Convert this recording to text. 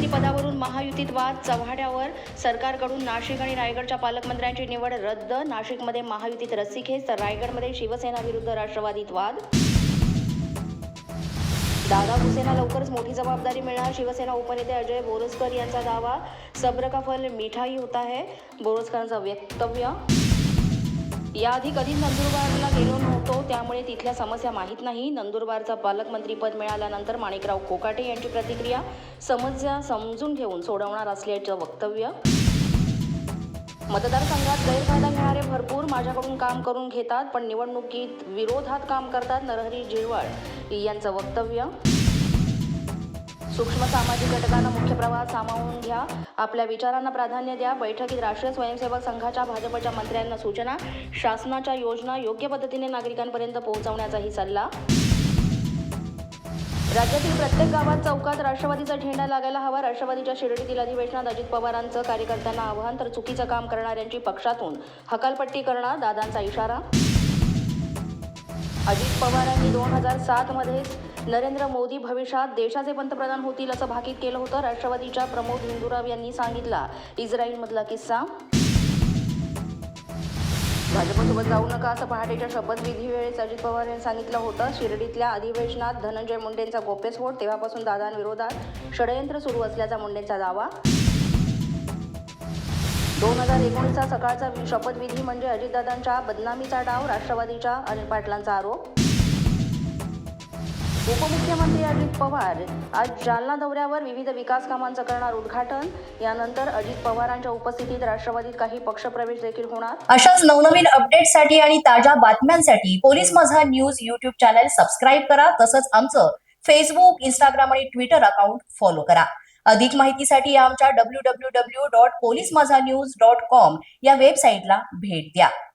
राष्ट्रवादीत वाद चव्हाड्यावर. सरकारकडून नाशिक आणि रायगडच्या पालकमंत्र्यांची निवड रद्द. नाशिकमध्ये महायुतीत रस्सीखेच तर रायगडमध्ये शिवसेना विरुद्ध राष्ट्रवादीत वाद. दादा भुसेना लवकरच मोठी जबाबदारी मिळणार. शिवसेना उपनेते अजय बोरसकर यांचा दावा. सब्र का फल मिठाई होता है बोरसकरांचं वक्तव्य याआधी कधी नंदुरबारला गेलो नव्हतो त्यामुळे तिथल्या समस्या माहीत नाही. नंदुरबारचा पालकमंत्रीपद मिळाल्यानंतर माणिकराव कोकाटे यांची प्रतिक्रिया समस्या समजून घेऊन सोडवणार असल्याचं वक्तव्य. मतदारसंघात गैरफायदा घेणारे भरपूर माझ्याकडून काम करून घेतात पण निवडणुकीत विरोधात काम करतात नरहरी झिरवाळ यांचं वक्तव्य. सूक्ष्म सामाजिक घटकांना मुख्य प्रवाहात सामावून घ्या. आपल्या विचारांना प्राधान्य द्या. बैठकीत राष्ट्रीय स्वयंसेवक संघाच्या भाजपच्या मंत्र्यांना सूचना. शासनाच्या योजना योग्य पद्धतीने नागरिकांपर्यंत पोहोचवण्याचाही सल्ला. राज्यातील प्रत्येक गावात चौकात राष्ट्रवादीचा झेंडा लागायला हवा. राष्ट्रवादीच्या शिर्डीतील अधिवेशनात अजित पवारांचं कार्यकर्त्यांना आव्हान तर चुकीचं काम करणाऱ्यांची पक्षातून हकालपट्टी करणार दादांचा इशारा. अजित पवारांनी दोन हजार सातमध्येच नरेंद्र मोदी भविष्यात देशाचे पंतप्रधान होतील असं भाकीत केलं होतं राष्ट्रवादीच्या प्रमोद हिंदुराव यांनी सांगितला. इस्रायलमधला किस्सा? भाजपसोबत जाऊ नका असं पहाटेच्या शपथविधी वेळेस अजित पवार यांनी सांगितलं होतं. शिर्डीतल्या अधिवेशनात धनंजय मुंडेंचा गोप्यस्फोट तेव्हापासून दादांविरोधात षडयंत्र सुरू असल्याचा मुंडेंचा दावा. दोन हजार एकोणीसचा सकाळचा शपथविधी म्हणजे अजितदादांच्या बदनामीचा डाव राष्ट्रवादीच्या अनिल पाटलांचा आरोप. उपमुख्यमंत्री अजित पवार आज जालना दौऱ्यावर विविध विकास कामांचं करणार उद्घाटन. यानंतर अजित पवारांच्या उपस्थितीत राष्ट्रवादीत काही पक्षप्रवेश देखील होणार. अशाच नवनवीन अपडेटसाठी आणि ताज्या बातम्यांसाठी police Majha news YouTube channel subscribe करा. तसंच आमचं फेसबुक इंस्टाग्राम आणि ट्विटर अकाउंट फॉलो करा. अधिक माहितीसाठी आमच्या W W W dot police Majha news dot com या वेबसाईटला भेट द्या.